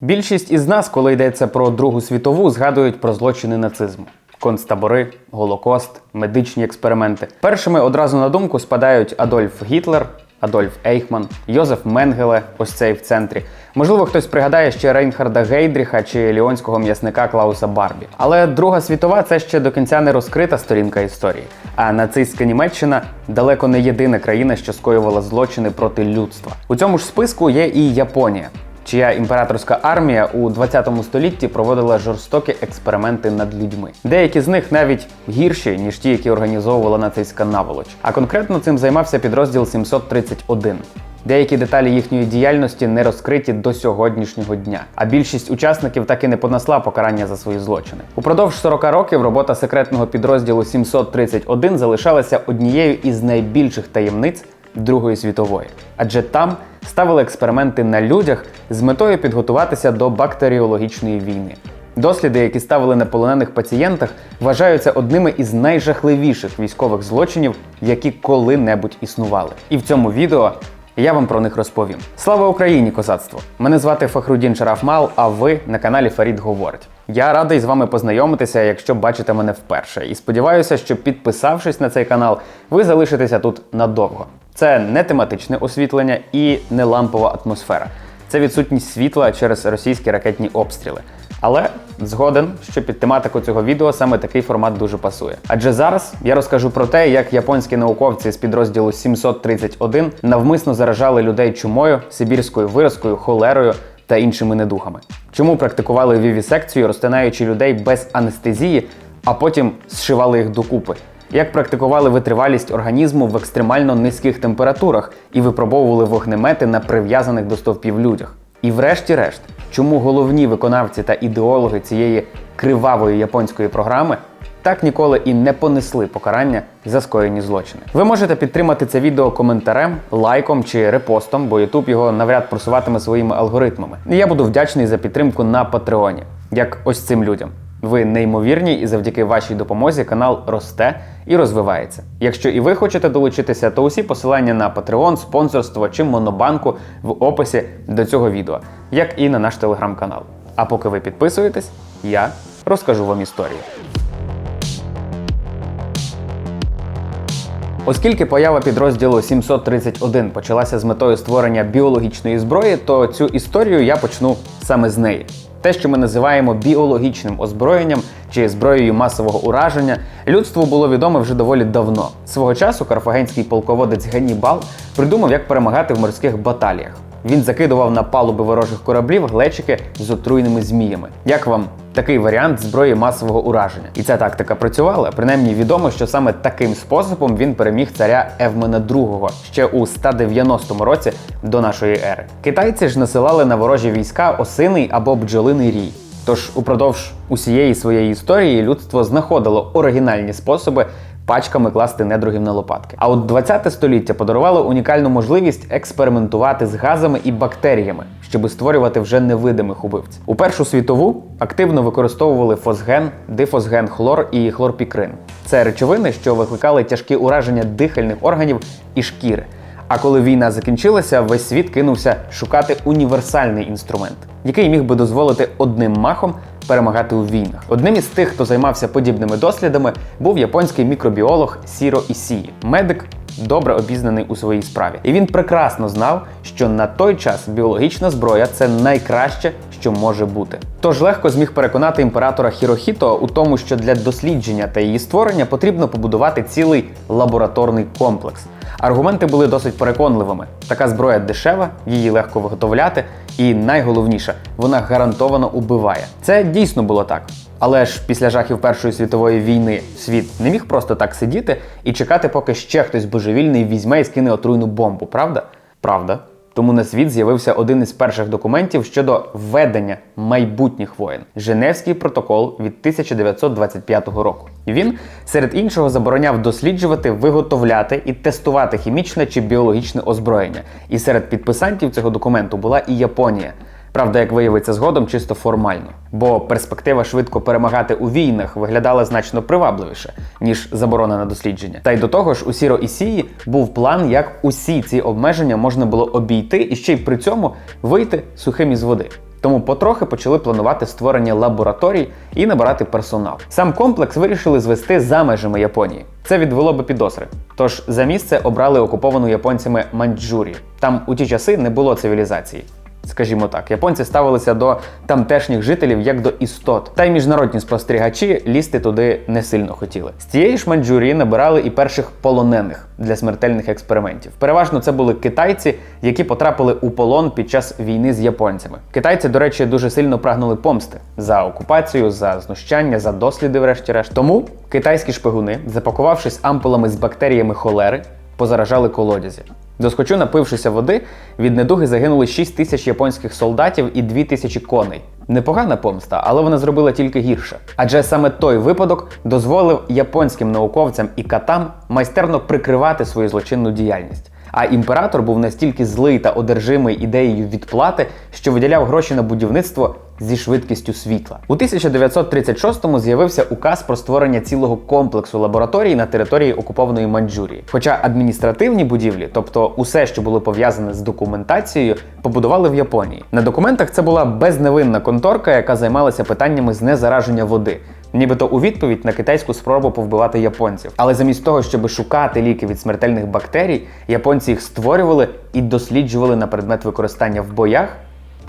Більшість із нас, коли йдеться про Другу світову, згадують про злочини нацизму. Концтабори, Голокост, медичні експерименти. Першими одразу на думку спадають Адольф Гітлер, Адольф Ейхман, Йозеф Менгеле, ось цей в центрі. Можливо, хтось пригадає ще Рейнхарда Гейдріха чи ліонського м'ясника Клауса Барбі. Але Друга світова це ще до кінця не розкрита сторінка історії. А нацистська Німеччина далеко не єдина країна, що скоювала злочини проти людства. У цьому ж списку є і Японія чия імператорська армія у 20 столітті проводила жорстокі експерименти над людьми. Деякі з них навіть гірші, ніж ті, які організовувала нацистська наволоч. А конкретно цим займався підрозділ 731. Деякі деталі їхньої діяльності не розкриті до сьогоднішнього дня, а більшість учасників так і не понесла покарання за свої злочини. Упродовж 40 років робота секретного підрозділу 731 залишалася однією із найбільших таємниць Другої світової, адже там ставили експерименти на людях з метою підготуватися до бактеріологічної війни. Досліди, які ставили на полонених пацієнтах, вважаються одними із найжахливіших військових злочинів, які коли-небудь існували. І в цьому відео я вам про них розповім. Слава Україні, козацтво! Мене звати Фахрудін Шарафмал, а ви на каналі Фарід Говорить. Я радий з вами познайомитися, якщо бачите мене вперше. І сподіваюся, що підписавшись на цей канал, ви залишитеся тут надовго. Це не тематичне освітлення і не лампова атмосфера. Це відсутність світла через російські ракетні обстріли. Але згоден, що під тематику цього відео саме такий формат дуже пасує. Адже зараз я розкажу про те, як японські науковці з підрозділу 731 навмисно заражали людей чумою, сибірською виразкою, холерою та іншими недухами. Чому практикували вівісекцію, розтинаючи людей без анестезії, а потім зшивали їх докупи? Як практикували витривалість організму в екстремально низьких температурах і випробовували вогнемети на прив'язаних до стовпів людях? І врешті-решт, чому головні виконавці та ідеологи цієї кривавої японської програми так ніколи і не понесли покарання за скоєні злочини? Ви можете підтримати це відео коментарем, лайком чи репостом, бо YouTube його навряд просуватиме своїми алгоритмами. І я буду вдячний за підтримку на Патреоні, як ось цим людям. Ви неймовірні, і завдяки вашій допомозі канал росте і розвивається. Якщо і ви хочете долучитися, то усі посилання на Patreon, спонсорство чи Монобанку в описі до цього відео, як і на наш телеграм-канал. А поки ви підписуєтесь, я розкажу вам історію. Оскільки поява підрозділу 731 почалася з метою створення біологічної зброї, то цю історію я почну саме з неї. Те, що ми називаємо біологічним озброєнням чи зброєю масового ураження, людству було відоме вже доволі давно. Свого часу карфагенський полководець Генібал придумав, як перемагати в морських баталіях. Він закидував на палуби ворожих кораблів глечики з отруйними зміями. Як вам такий варіант зброї масового ураження? І ця тактика працювала. Принаймні відомо, що саме таким способом він переміг царя Евмена II ще у 190 році до нашої ери. Китайці ж насилали на ворожі війська осиний або бджолиний рій. Тож упродовж усієї своєї історії людство знаходило оригінальні способи пачками класти недругів на лопатки. А от 20 століття подарувало унікальну можливість експериментувати з газами і бактеріями, щоб створювати вже невидимих убивців. У Першу світову активно використовували фосген, дифосген хлор і хлорпікрин. Це речовини, що викликали тяжкі ураження дихальних органів і шкіри. А коли війна закінчилася, весь світ кинувся шукати універсальний інструмент, який міг би дозволити одним махом перемагати у війнах. Одним із тих, хто займався подібними дослідами, був японський мікробіолог Сіро Ісії, медик. Добре обізнаний у своїй справі, і він прекрасно знав, що на той час біологічна зброя це найкраще, що може бути. Тож легко зміг переконати імператора Хірохіто у тому, що для дослідження та її створення потрібно побудувати цілий лабораторний комплекс. Аргументи були досить переконливими. Така зброя дешева, її легко виготовляти, і найголовніше, вона гарантовано убиває. Це дійсно було так. Але ж після жахів Першої світової війни світ не міг просто так сидіти і чекати, поки ще хтось божевільний візьме і скине отруйну бомбу, правда? Правда. Тому на світ з'явився один із перших документів щодо введення майбутніх воєн Женевський протокол від 1925 року. Він серед іншого забороняв досліджувати, виготовляти і тестувати хімічне чи біологічне озброєння. І серед підписантів цього документу була і Японія. Правда, як виявиться згодом, чисто формально, бо перспектива швидко перемагати у війнах виглядала значно привабливіше, ніж заборона на дослідження. Та й до того ж, у Сіро Ісії був план, як усі ці обмеження можна було обійти і ще й при цьому вийти сухим із води. Тому потрохи почали планувати створення лабораторій і набирати персонал. Сам комплекс вирішили звести за межами Японії. Це відвело би підозри. Тож за місце обрали окуповану японцями Маньчжурію. Там у ті часи не було цивілізації. Скажімо так, японці ставилися до тамтешніх жителів як до істот, та й міжнародні спостерігачі лізти туди не сильно хотіли. З тієї ж Маньчжурії набирали і перших полонених для смертельних експериментів. Переважно це були китайці, які потрапили у полон під час війни з японцями. Китайці, до речі, дуже сильно прагнули помсти за окупацію, за знущання, за досліди, врешті-решт. Тому китайські шпигуни, запакувавшись ампулами з бактеріями холери, позаражали колодязі. Доскочу, напившися води, від недуги загинули 6 тисяч японських солдатів і 2 тисячі коней. Непогана помста, але вона зробила тільки гірше. Адже саме той випадок дозволив японським науковцям і катам майстерно прикривати свою злочинну діяльність. А імператор був настільки злий та одержимий ідеєю відплати, що виділяв гроші на будівництво зі швидкістю світла. У 1936-му з'явився указ про створення цілого комплексу лабораторій на території окупованої Маньчжурії. Хоча адміністративні будівлі, тобто усе, що було пов'язане з документацією, побудували в Японії. На документах це була безневинна конторка, яка займалася питаннями знезараження води. Нібито у відповідь на китайську спробу повбивати японців. Але замість того, щоб шукати ліки від смертельних бактерій, японці їх створювали і досліджували на предмет використання в боях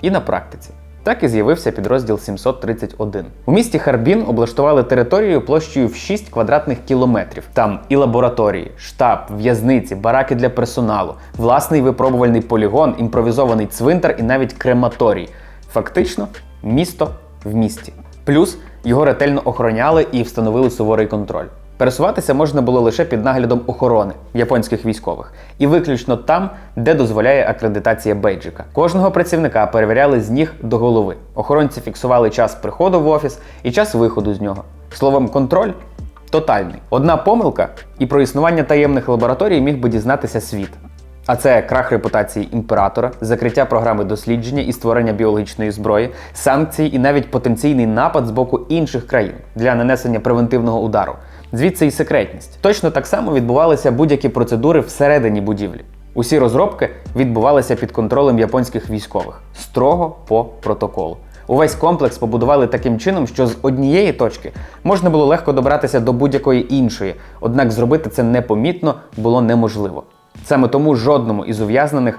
і на практиці. Так і з'явився підрозділ 731. У місті Харбін облаштували територію площею в 6 квадратних кілометрів. Там і лабораторії, штаб, в'язниці, бараки для персоналу, власний випробувальний полігон, імпровізований цвинтар і навіть крематорій. Фактично, місто в місті. Плюс його ретельно охороняли і встановили суворий контроль. Пересуватися можна було лише під наглядом охорони японських військових, і виключно там, де дозволяє акредитація бейджика. Кожного працівника перевіряли з ніг до голови. Охоронці фіксували час приходу в офіс і час виходу з нього. Словом, контроль тотальний. Одна помилка, і про існування таємних лабораторій міг би дізнатися світ. А це крах репутації імператора, закриття програми дослідження і створення біологічної зброї, санкції і навіть потенційний напад з боку інших країн для нанесення превентивного удару. Звідси і секретність. Точно так само відбувалися будь-які процедури всередині будівлі. Усі розробки відбувалися під контролем японських військових строго по протоколу. Увесь комплекс побудували таким чином, що з однієї точки можна було легко добратися до будь-якої іншої, однак зробити це непомітно було неможливо. Саме тому жодному із ув'язнених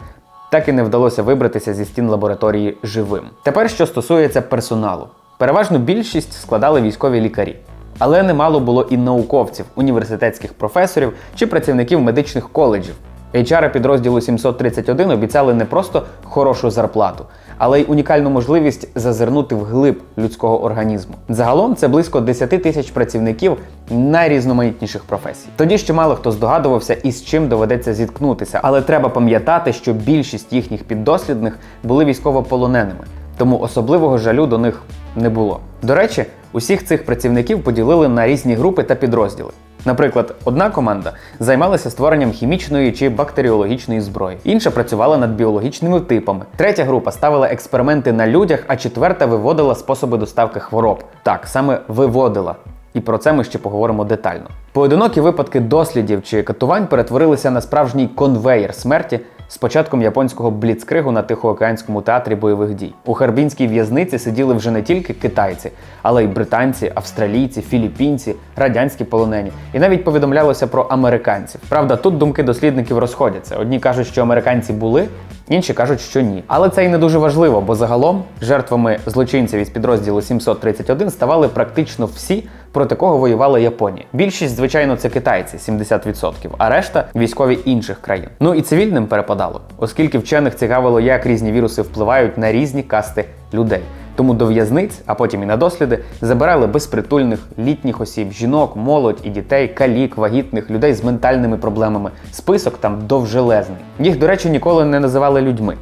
так і не вдалося вибратися зі стін лабораторії живим. Тепер, що стосується персоналу, переважну більшість складали військові лікарі. Але немало було і науковців, університетських професорів чи працівників медичних коледжів. HR підрозділу 731 обіцяли не просто хорошу зарплату, але й унікальну можливість зазирнути вглиб людського організму. Загалом це близько 10 тисяч працівників найрізноманітніших професій. Тоді ще мало хто здогадувався, із чим доведеться зіткнутися, але треба пам'ятати, що більшість їхніх піддослідних були військовополоненими, тому особливого жалю до них не було. До речі, усіх цих працівників поділили на різні групи та підрозділи. Наприклад, одна команда займалася створенням хімічної чи бактеріологічної зброї, інша працювала над біологічними типами. Третя група ставила експерименти на людях, а четверта виводила способи доставки хвороб. Так, саме виводила. І про це ми ще поговоримо детально. Поодинокі випадки дослідів чи катувань перетворилися на справжній конвеєр смерті з початком японського бліцкригу на Тихоокеанському театрі бойових дій. У Харбінській в'язниці сиділи вже не тільки китайці, але й британці, австралійці, філіппінці, радянські полонені. І навіть повідомлялося про американців. Правда, тут думки дослідників розходяться. Одні кажуть, що американці були, інші кажуть, що ні. Але це і не дуже важливо, бо загалом жертвами злочинців із підрозділу 731 ставали практично всі, проти кого воювала Японія. Більшість, звичайно, це китайці 70%, а решта військові інших країн. Ну і цивільним перепадало, оскільки вчених цікавило, як різні віруси впливають на різні касти людей. Тому до в'язниць, а потім і на досліди, забирали безпритульних, літніх осіб, жінок, молодь і дітей, калік, вагітних, людей з ментальними проблемами. Список там довжелезний. Їх, до речі, ніколи не називали людьми.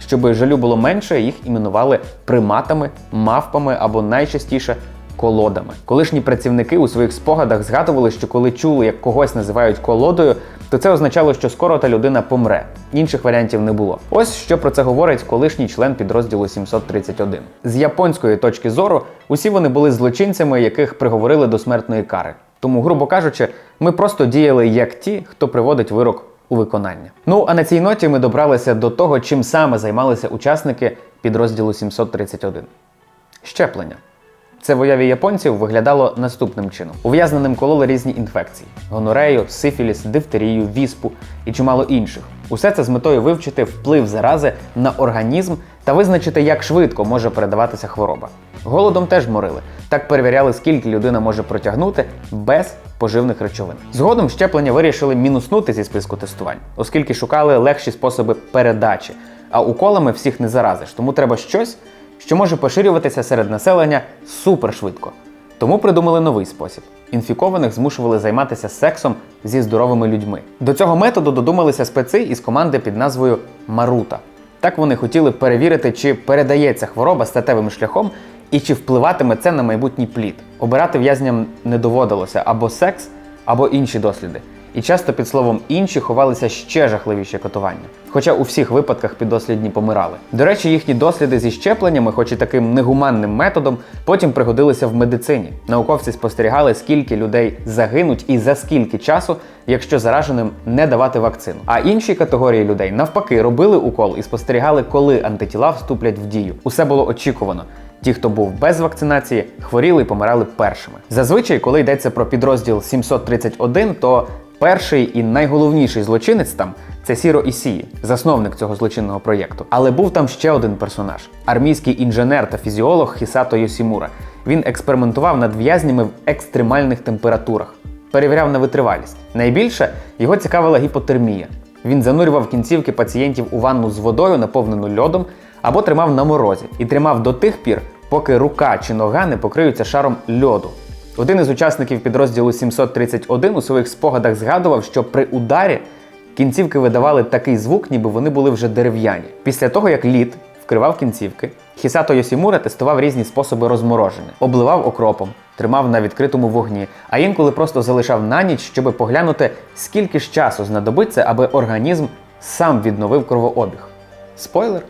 Щоб жалю було менше, їх іменували приматами, мавпами або найчастіше колодами. Колишні працівники у своїх спогадах згадували, що коли чули, як когось називають колодою, то це означало, що скоро та людина помре. Інших варіантів не було. Ось що про це говорить колишній член підрозділу 731. З японської точки зору, усі вони були злочинцями, яких приговорили до смертної кари. Тому, грубо кажучи, ми просто діяли як ті, хто приводить вирок у виконання. Ну а на цій ноті ми добралися до того, чим саме займалися учасники підрозділу 731. Щеплення. Це в уяві японців виглядало наступним чином: ув'язненим кололи різні інфекції: гонорею, сифіліс, дифтерію, віспу і чимало інших. Усе це з метою вивчити вплив зарази на організм та визначити, як швидко може передаватися хвороба. Голодом теж морили. Так перевіряли, скільки людина може протягнути без поживних речовин. Згодом щеплення вирішили мінуснути зі списку тестувань, оскільки шукали легші способи передачі. А уколами всіх не заразиш, тому треба щось, що може поширюватися серед населення супершвидко. Тому придумали новий спосіб. Інфікованих змушували займатися сексом зі здоровими людьми. До цього методу додумалися специ із команди під назвою Марута. Так вони хотіли перевірити, чи передається хвороба статевим шляхом і чи впливатиме це на майбутній плід. Обирати в'язням не доводилося або секс, або інші досліди. І часто під словом інші ховалися ще жахливіші катування. Хоча у всіх випадках піддослідні помирали. До речі, їхні досліди зі щепленнями, хоч і таким негуманним методом, потім пригодилися в медицині. Науковці спостерігали, скільки людей загинуть і за скільки часу, якщо зараженим не давати вакцину. А інші категорії людей навпаки робили укол і спостерігали, коли антитіла вступлять в дію. Усе було очікувано. Ті, хто був без вакцинації, хворіли і помирали першими. Зазвичай, коли йдеться про підрозділ 731, то перший і найголовніший злочинець там це Сіро Ісії, засновник цього злочинного проєкту. Але був там ще один персонаж армійський інженер та фізіолог Хісато Йосімура. Він експериментував над в'язнями в екстремальних температурах, перевіряв на витривалість. Найбільше його цікавила гіпотермія. Він занурював кінцівки пацієнтів у ванну з водою, наповнену льодом, або тримав на морозі і тримав до тих пір, поки рука чи нога не покриються шаром льоду. Один із учасників підрозділу 731 у своїх спогадах згадував, що при ударі кінцівки видавали такий звук, ніби вони були вже дерев'яні. Після того, як лід вкривав кінцівки, Хісато Йосімура тестував різні способи розмороження, обливав окропом, тримав на відкритому вогні, а інколи просто залишав на ніч, щоб поглянути, скільки ж часу знадобиться, аби організм сам відновив кровообіг. Спойлер?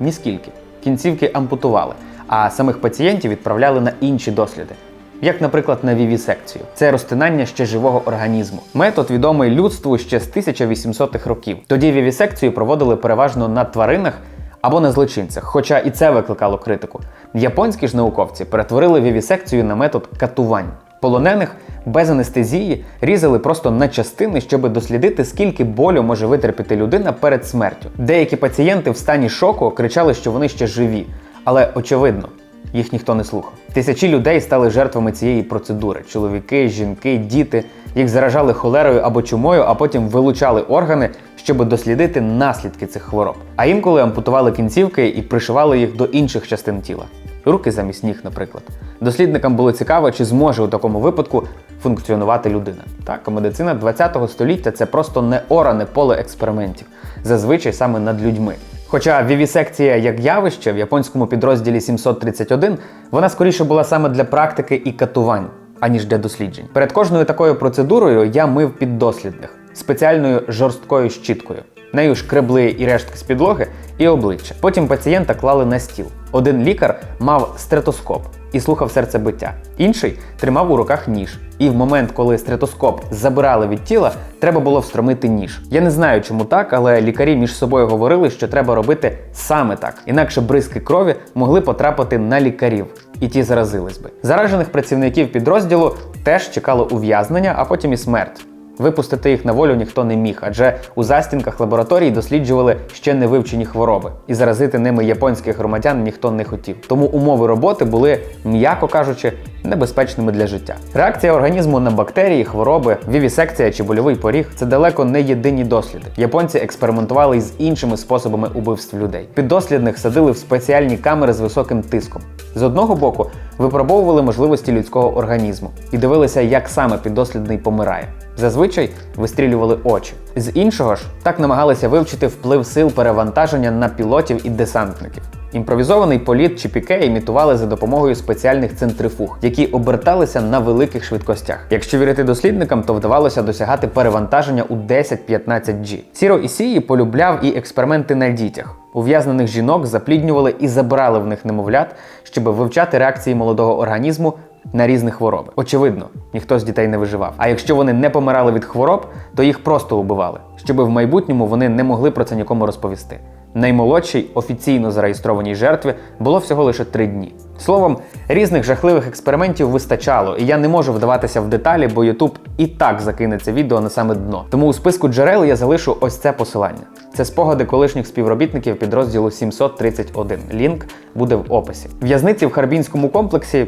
Ніскільки. Кінцівки ампутували, а самих пацієнтів відправляли на інші досліди. Як, наприклад, на вівісекцію. Це розтинання ще живого організму. Метод відомий людству ще з 1800-х років. Тоді вівісекцію проводили переважно на тваринах або на злочинцях, хоча і це викликало критику. Японські ж науковці перетворили вівісекцію на метод катувань. Полонених без анестезії різали просто на частини, щоб дослідити, скільки болю може витерпіти людина перед смертю. Деякі пацієнти в стані шоку кричали, що вони ще живі, але очевидно. Їх ніхто не слухав. Тисячі людей стали жертвами цієї процедури: чоловіки, жінки, діти. Їх заражали холерою або чумою, а потім вилучали органи, щоб дослідити наслідки цих хвороб. А інколи ампутували кінцівки і пришивали їх до інших частин тіла. Руки замість ніг, наприклад. Дослідникам було цікаво, чи зможе у такому випадку функціонувати людина. Так, медицина 20-го століття це просто не оране поле експериментів, зазвичай саме над людьми. Хоча вівісекція як явище в японському підрозділі 731 вона скоріше була саме для практики і катувань, аніж для досліджень. Перед кожною такою процедурою я мив піддослідних спеціальною жорсткою щіткою. Нею шкребли і рештки з підлоги і обличчя. Потім пацієнта клали на стіл. Один лікар мав стретоскоп і слухав серцебиття. Інший тримав у руках ніж. І в момент, коли стретоскоп забирали від тіла, треба було встромити ніж. Я не знаю, чому так, але лікарі між собою говорили, що треба робити саме так. Інакше бризки крові могли потрапити на лікарів, і ті заразились би. Заражених працівників підрозділу теж чекало ув'язнення, а потім і смерть. Випустити їх на волю ніхто не міг, адже у застінках лабораторій досліджували ще не вивчені хвороби, і заразити ними японських громадян ніхто не хотів. Тому умови роботи були, м'яко кажучи, небезпечними для життя. Реакція організму на бактерії, хвороби, вівісекція чи больовий поріг це далеко не єдині досліди. Японці експериментували з іншими способами убивств людей. Піддослідних садили в спеціальні камери з високим тиском. З одного боку, випробовували можливості людського організму і дивилися, як саме піддослідний помирає. Зазвичай вистрілювали очі. З іншого ж так намагалися вивчити вплив сил перевантаження на пілотів і десантників. Імпровізований політ чи піке імітували за допомогою спеціальних центрифуг, які оберталися на великих швидкостях. Якщо вірити дослідникам, то вдавалося досягати перевантаження у 10-15 G. Сіро Ісії полюбляв і експерименти на дітях. Ув'язнених жінок запліднювали і забирали в них немовлят, щоб вивчати реакції молодого організму на різні хвороби. Очевидно, ніхто з дітей не виживав. А якщо вони не помирали від хвороб, то їх просто убивали, щоб в майбутньому вони не могли про це нікому розповісти. Наймолодшій офіційно зареєстрованій жертві було всього лише три дні. Словом, різних жахливих експериментів вистачало, і я не можу вдаватися в деталі, бо YouTube і так закине це відео на саме дно. Тому у списку джерел я залишу ось це посилання. Це спогади колишніх співробітників підрозділу 731. Лінк буде в описі. В'язниці в Харбінському комплексі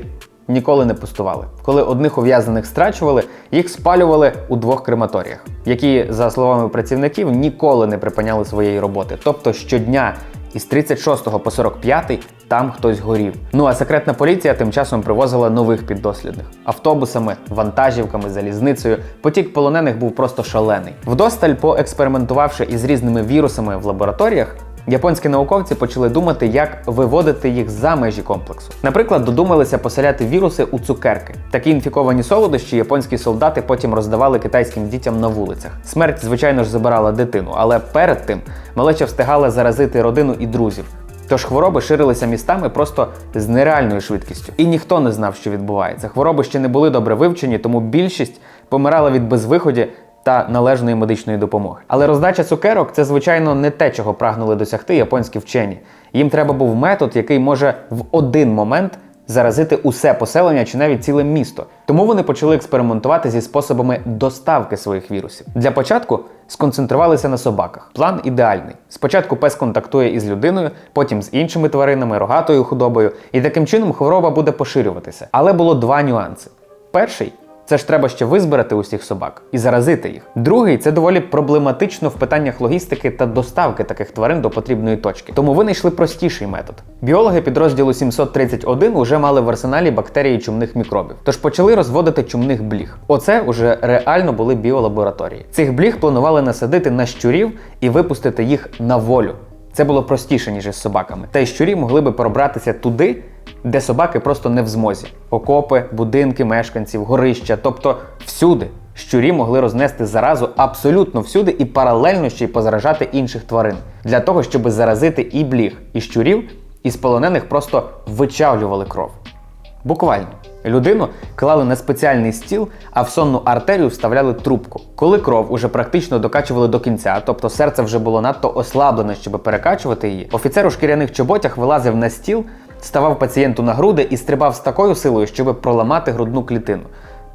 ніколи не пустували. Коли одних ув'язнених страчували, їх спалювали у двох крематоріях, які, за словами працівників, ніколи не припиняли своєї роботи. Тобто щодня із 36 по 45 там хтось горів. Ну а секретна поліція тим часом привозила нових піддослідних автобусами, вантажівками, залізницею. Потік полонених був просто шалений. Вдосталь, поекспериментувавши із різними вірусами в лабораторіях. Японські науковці почали думати, як виводити їх за межі комплексу. Наприклад, додумалися поселяти віруси у цукерки. Такі інфіковані солодощі японські солдати потім роздавали китайським дітям на вулицях. Смерть, звичайно ж, забирала дитину, але перед тим малеча встигала заразити родину і друзів. Тож хвороби ширилися містами просто з нереальною швидкістю. І ніхто не знав, що відбувається. Хвороби ще не були добре вивчені, тому більшість помирала від безвиході та належної медичної допомоги. Але роздача цукерок це, звичайно, не те, чого прагнули досягти японські вчені. Їм треба був метод, який може в один момент заразити усе поселення чи навіть ціле місто. Тому вони почали експериментувати зі способами доставки своїх вірусів. Для початку сконцентрувалися на собаках. План ідеальний. Спочатку пес контактує із людиною, потім з іншими тваринами, рогатою худобою, і таким чином хвороба буде поширюватися. Але було два нюанси. Перший це ж треба ще визбирати усіх собак і заразити їх. Другий це доволі проблематично в питаннях логістики та доставки таких тварин до потрібної точки. Тому винайшли простіший метод. Біологи підрозділу 731 вже мали в арсеналі бактерії чумних мікробів, тож почали розводити чумних бліг. Оце уже реально були біолабораторії. Цих бліг планували насадити на щурів і випустити їх на волю. Це було простіше, ніж із собаками. Та й щурі могли би пробратися туди, де собаки просто не в змозі: окопи, будинки мешканців, горища, тобто всюди. Щурі могли рознести заразу абсолютно всюди і паралельно ще й позаражати інших тварин для того, щоб заразити і бліг, і щурів, із полонених просто вичавлювали кров. Буквально. Людину клали на спеціальний стіл, а в сонну артерію вставляли трубку. Коли кров уже практично докачували до кінця, тобто серце вже було надто ослаблене, щоб перекачувати її, офіцер у шкіряних чоботях вилазив на стіл, ставав пацієнту на груди і стрибав з такою силою, щоб проламати грудну клітину.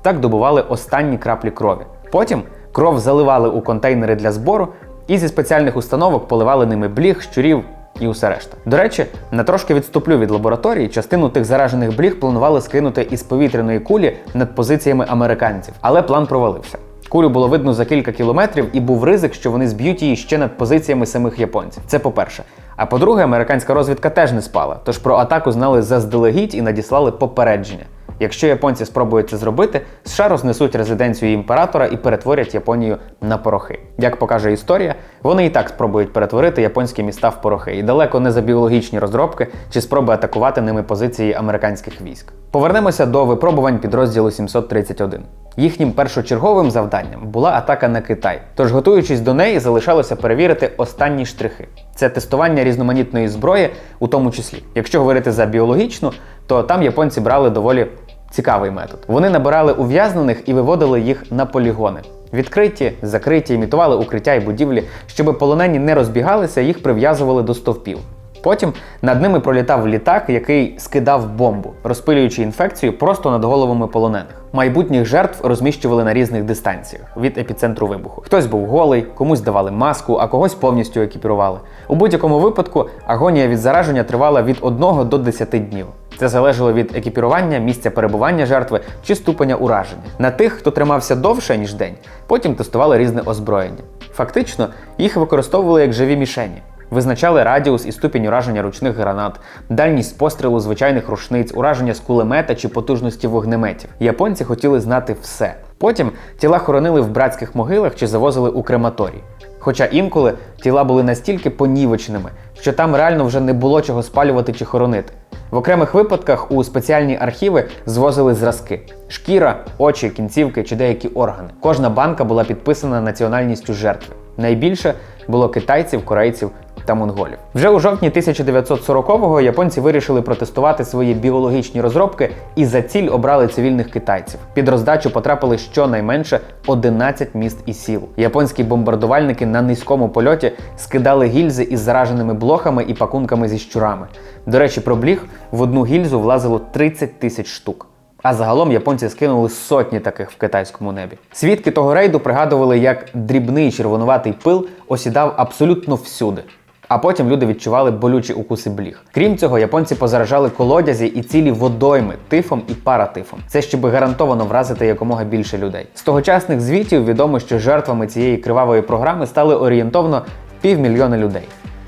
Так добували останні краплі крові. Потім кров заливали у контейнери для збору і зі спеціальних установок поливали ними бліг, щурів і усе решта. До речі, на трошки відступлю від лабораторії, частину тих заражених бліг планували скинути із повітряної кулі над позиціями американців, але план провалився. Кулю було видно за кілька кілометрів, і був ризик, що вони зб'ють її ще над позиціями самих японців. Це по-перше. А по-друге, американська розвідка теж не спала, тож про атаку знали заздалегідь і надіслали попередження. Якщо японці спробують це зробити, США рознесуть резиденцію імператора і перетворять Японію на порохи. Як покаже історія, вони і так спробують перетворити японські міста в порохи, і далеко не за біологічні розробки чи спроби атакувати ними позиції американських військ. Повернемося до випробувань підрозділу 731. Їхнім першочерговим завданням була атака на Китай. Тож, готуючись до неї, залишалося перевірити останні штрихи. Це тестування різноманітної зброї, у тому числі. Якщо говорити за біологічну, то там японці брали доволі цікавий метод. Вони набирали ув'язнених і виводили їх на полігони. Відкриті, закриті, імітували укриття і будівлі, щоб полонені не розбігалися, їх прив'язували до стовпів. Потім над ними пролітав літак, який скидав бомбу, розпилюючи інфекцію просто над головами полонених. Майбутніх жертв розміщували на різних дистанціях від епіцентру вибуху. Хтось був голий, комусь давали маску, а когось повністю екіпірували. У будь-якому випадку агонія від зараження тривала від 1 до 10 днів. Це залежало від екіпірування, місця перебування жертви чи ступеня ураження. На тих, хто тримався довше ніж день, потім тестували різне озброєння. Фактично, їх використовували як живі мішені. Визначали радіус і ступінь ураження ручних гранат, дальність пострілу звичайних рушниць, ураження з кулемета чи потужності вогнеметів. Японці хотіли знати все. Потім тіла хоронили в братських могилах чи завозили у крематорій. Хоча інколи тіла були настільки понівеченими, що там реально вже не було чого спалювати чи хоронити. В окремих випадках у спеціальні архіви звозили зразки: шкіра, очі, кінцівки чи деякі органи. Кожна банка була підписана національністю жертви. Найбільше було китайців, корейців та монголів. Вже у жовтні 1940-го японці вирішили протестувати свої біологічні розробки і за ціль обрали цивільних китайців. Під роздачу потрапили щонайменше 11 міст і сіл. Японські бомбардувальники на низькому польоті скидали гільзи із зараженими блохами і пакунками зі щурами. До речі, про бліх в одну гільзу влазило 30 тисяч штук. А загалом японці скинули сотні таких в китайському небі. Свідки того рейду пригадували, як дрібний червонуватий пил осідав абсолютно всюди. А потім люди відчували болючі укуси бліг. Крім цього, японці позаражали колодязі і цілі водойми тифом і паратифом. Це щоб гарантовано вразити якомога більше людей. З тогочасних звітів відомо, що жертвами цієї кривавої програми стали орієнтовно півмільйона людей.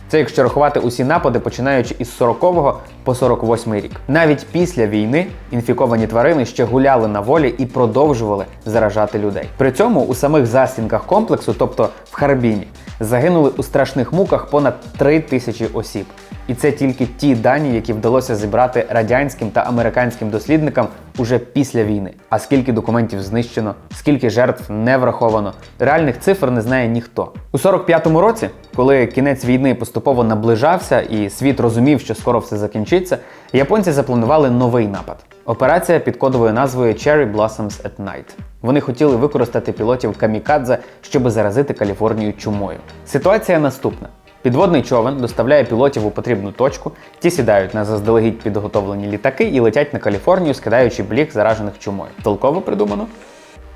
Це якщо рахувати усі напади, починаючи із 40-го по 48 рік. Навіть після війни інфіковані тварини ще гуляли на волі і продовжували заражати людей. При цьому у самих застінках комплексу, тобто в Харбіні, загинули у страшних муках понад 3 тисячі осіб. І це тільки ті дані, які вдалося зібрати радянським та американським дослідникам уже після війни. А скільки документів знищено, скільки жертв не враховано, реальних цифр не знає ніхто. У 45-му році, коли кінець війни поступово наближався і світ розумів, що скоро все закінчиться, японці запланували новий напад. Операція під кодовою назвою Cherry Blossoms at Night. Вони хотіли використати пілотів камікадзе, щоб заразити Каліфорнію чумою. Ситуація наступна. Підводний човен доставляє пілотів у потрібну точку, ті сідають на заздалегідь підготовлені літаки і летять на Каліфорнію, скидаючи блік заражених чумою. Толково придумано?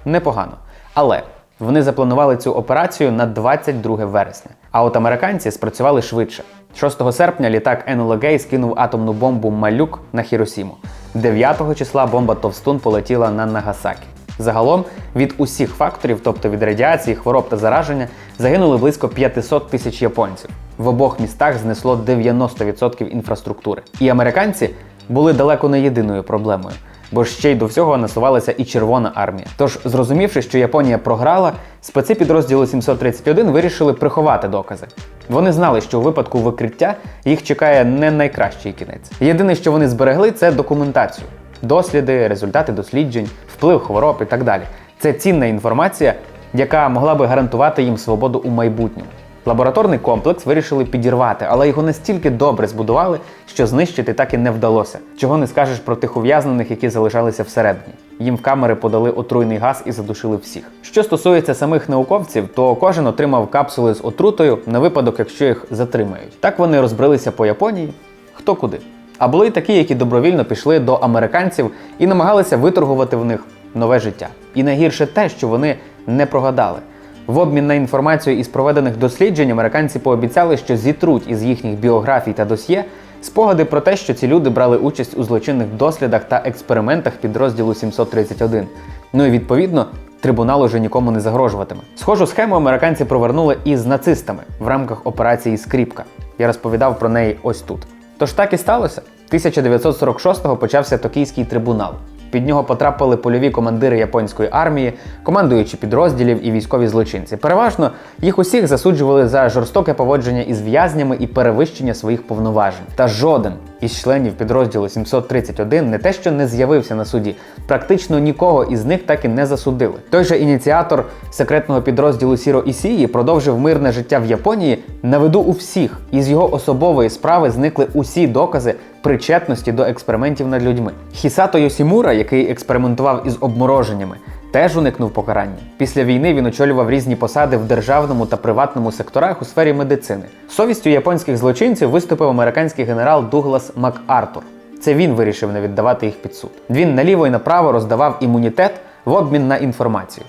Непогано. Але вони запланували цю операцію на 22 вересня. А от американці спрацювали швидше. 6 серпня літак Гей скинув атомну бомбу Малюк на Хіросіму. 9 числа бомба Товстун полетіла на Нагасакі. Загалом від усіх факторів, тобто від радіації, хвороб та зараження, загинули близько 500 тисяч японців. В обох містах знесло 90% інфраструктури. І американці були далеко не єдиною проблемою. Бо ще й до всього насувалася і Червона армія. Тож, зрозумівши, що Японія програла, спеці підрозділу 731 вирішили приховати докази. Вони знали, що у випадку викриття їх чекає не найкращий кінець. Єдине, що вони зберегли, це документацію, досліди, результати досліджень, вплив хвороб і так далі. Це цінна інформація, яка могла би гарантувати їм свободу у майбутньому. Лабораторний комплекс вирішили підірвати, але його настільки добре збудували, що знищити так і не вдалося. Чого не скажеш про тих ув'язнених, які залишалися всередині. Їм в камери подали отруйний газ і задушили всіх. Що стосується самих науковців, то кожен отримав капсули з отрутою на випадок, якщо їх затримають. Так вони розбрелися по Японії, хто куди. А були й такі, які добровільно пішли до американців і намагалися виторгувати в них нове життя. І найгірше те, що вони не прогадали. В обмін на інформацію із проведених досліджень американці пообіцяли, що зітруть із їхніх біографій та досьє спогади про те, що ці люди брали участь у злочинних дослідах та експериментах підрозділу 731. Ну і відповідно. Трибунал уже нікому не загрожуватиме. Схожу схему американці провернули і з нацистами в рамках операції Скріпка. Я розповідав про неї ось тут. Тож так і сталося. 1946-го почався Токійський трибунал. Під нього потрапили польові командири японської армії, командуючі підрозділів і військові злочинці. Переважно їх усіх засуджували за жорстоке поводження із в'язнями і перевищення своїх повноважень. Та жоден із членів підрозділу 731 не те, що не з'явився на суді, практично нікого із них так і не засудили. Той же ініціатор секретного підрозділу Сіро Ісії продовжив мирне життя в Японії на виду у всіх. Із його особової справи зникли усі докази причетності до експериментів над людьми. Хісато Йосімура, який експериментував із обмороженнями, теж уникнув покарання. Після війни він очолював різні посади в державному та приватному секторах у сфері медицини. Совістю японських злочинців виступив американський генерал Дуглас МакАртур. Це він вирішив не віддавати їх під суд. Він наліво і направо роздавав імунітет в обмін на інформацію.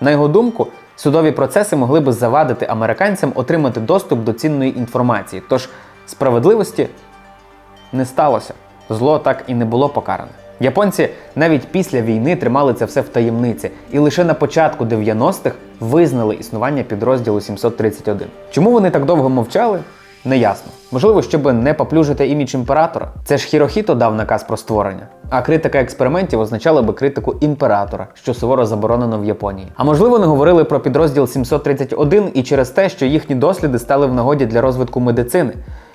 На його думку, судові процеси могли би завадити американцям отримати доступ до цінної інформації. Тож справедливості не сталося. Зло так і не було покаране. Японці навіть після війни тримали це все в таємниці, і лише на початку 90-х визнали існування підрозділу 731. Чому вони так довго мовчали? Неясно. Можливо, щоб не поплюжити імідж імператора. Це ж Хірохіто дав наказ про створення. А критика експериментів означала би критику імператора, що суворо заборонено в Японії. А можливо, не говорили про підрозділ 731 і через те, що їхні досліди стали в нагоді для розвитку медицини.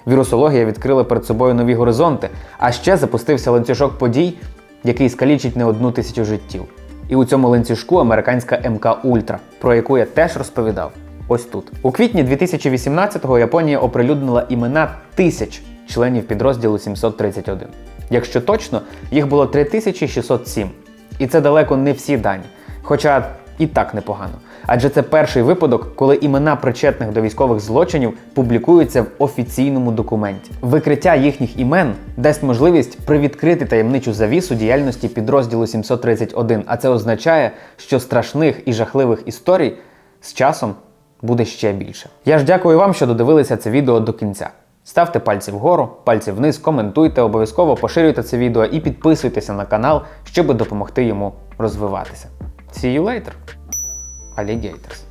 Вірусологія відкрила перед собою нові горизонти, а ще запустився ланцюжок подій, який скалічить не одну тисячу життів. І у цьому ланцюжку американська МК Ультра, про яку я теж розповідав. ось тут. У квітні 2018-го Японія оприлюднила імена тисяч членів підрозділу 731. Якщо точно, їх було 3607. І це далеко не всі дані. Хоча і так непогано. Адже це перший випадок, коли імена причетних до військових злочинів публікуються в офіційному документі. Викриття їхніх імен дасть можливість привідкрити таємничу завісу діяльності підрозділу 731, а це означає, що страшних і жахливих історій з часом буде ще більше. Я ж дякую вам, що додивилися це відео до кінця. Ставте пальці вгору, пальці вниз, коментуйте, обов'язково поширюйте це відео і підписуйтеся на канал, щоб допомогти йому розвиватися. See you later, alligators!